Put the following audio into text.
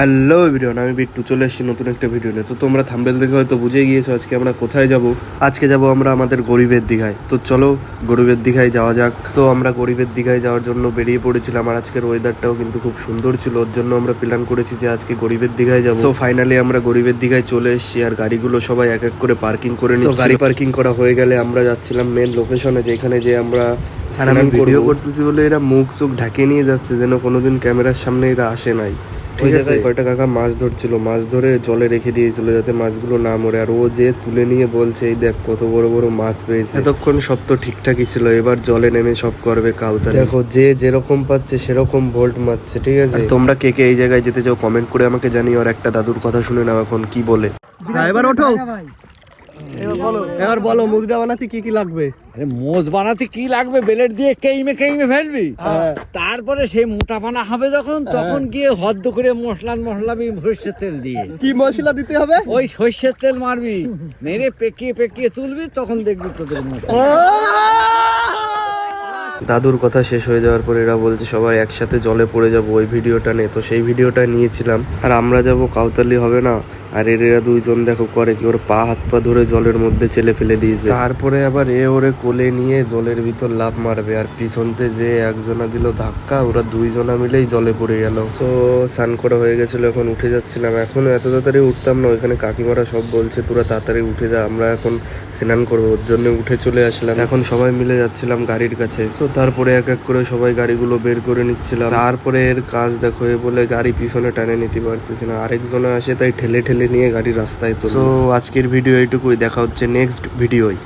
Hello video আমি বিট্টু চলে এসেছি নতুন একটা ভিডিও নিয়ে। তো তোমরা থাম্বেল দেখে হয়তো বুঝে গিয়েছো আজকে আমরা কোথায় যাব। আজকে যাব আমরা আমাদের গরিবের দিঘায়। তো চলো গরিবের দিঘায় যাওয়া যাক। তো আমরা গরিবের দিঘায় যাওয়ার জন্য বেরিয়ে পড়েছিলাম আর আজকের ওয়েদারটাও কিন্তু খুব সুন্দর ছিল। ওর জন্য আমরা প্ল্যান করেছি যে আজকে গরিবের দিঘায় যাব। তো ফাইনালি আমরা গরিবের দিঘায় চলে এসেছি আর গাড়িগুলো সবাই এক এক করে পার্কিং করে নিচ্ছি গাড়ি পার্কিং করা হয়ে গেলে আমরা যাচ্ছিলাম মেন লোকেশনে যেখানে যে আমরা আর আমি ভিডিও করতেছি বলে এরা মুখ চোখ ঢাকে নিয়ে যাচ্ছে যেন কোনোদিন ক্যামেরার সামনে এরা আসে নাই। ওই জায়গায় কয়টা কাকা মাছ ধরছিল মাছ ধরে জলে রেখে দিয়েছিল যাতে মাছগুলো না মরে। আর ও যে তুলে নিয়ে বলছে এই দেখ কত বড় বড় মাছ পেয়েছে। এতক্ষণ সব তো ঠিকঠাকই ছিল এবার জলে নেমে সব করবে কাউতা দেখো যে যেরকম পাচ্ছে সেরকম ভোল্ট মারছে ঠিক আছে? তোমরা কে কে এই জায়গায় যেতে চাও কমেন্ট করে আমাকে জানিও আর একটা দাদুর কথা শুনে নাও এখন কি বলে। এবার ওঠো। এবার বলো। মুদ্রা বানাতে কি কি লাগবে? আরে মোজ বানাতে কি লাগবে? বেলেট দিয়ে কেইমে কেইমে ফেলবি। তারপরে সেই মোটা পানা হবে যখন তখন গিয়ে হদ্দ করে মশলা মশলাবি সর্ষের তেল দিয়ে। কি মশলা দিতে হবে? ওই সর্ষের তেল মারবি। মেরে পেকিয়ে পেকিয়ে তুলবি তখন দেখবি তোদের দাদুর কথা শেষ হয়ে যাওয়ার পর এরা বলছে সবাই একসাথে জলে পড়ে যাব ওই ভিডিওটা নে তো সেই ভিডিওটা নিয়েছিলাম। আর আমরা যাব কাউতালি হবে না। আর এর এরা দুইজন দেখো করে কি ওর পা হাত পা ধরে জলের মধ্যে চেলে ফেলে দিয়েছে। তারপরে আবার এ ওরে কোলে নিয়ে জলের ভিতর লাভ মারবে আর পিছনতে যে একজনা দিল ধাক্কা ওরা দুইজনা মিলেই জলে পড়ে গেল। তো স্নান করা হয়ে গেছিল এখন উঠে যাচ্ছিলাম। এখনও এত তাড়াতাড়ি উঠতাম না ওইখানে কাকিমারা সব বলছে তোরা তাড়াতাড়ি উঠে যা আমরা এখন স্নান করব। ওর জন্য উঠে চলে আসলাম। এখন সবাই মিলে যাচ্ছিলাম গাড়ির কাছে। তো তারপরে এক এক করে সবাই গাড়িগুলো বের করে নিচ্ছিলাম। তারপরে এর কাজ দেখো এ বলে গাড়ি পিছনে টানে নিতে পারতেছি না। আরেকজনে আসে তাই ঠেলে ঠেলে নিয়ে গাড়ি রাস্তায় তো আজকের ভিডিও এইটুকুই। দেখা হচ্ছে নেক্সট ভিডিওই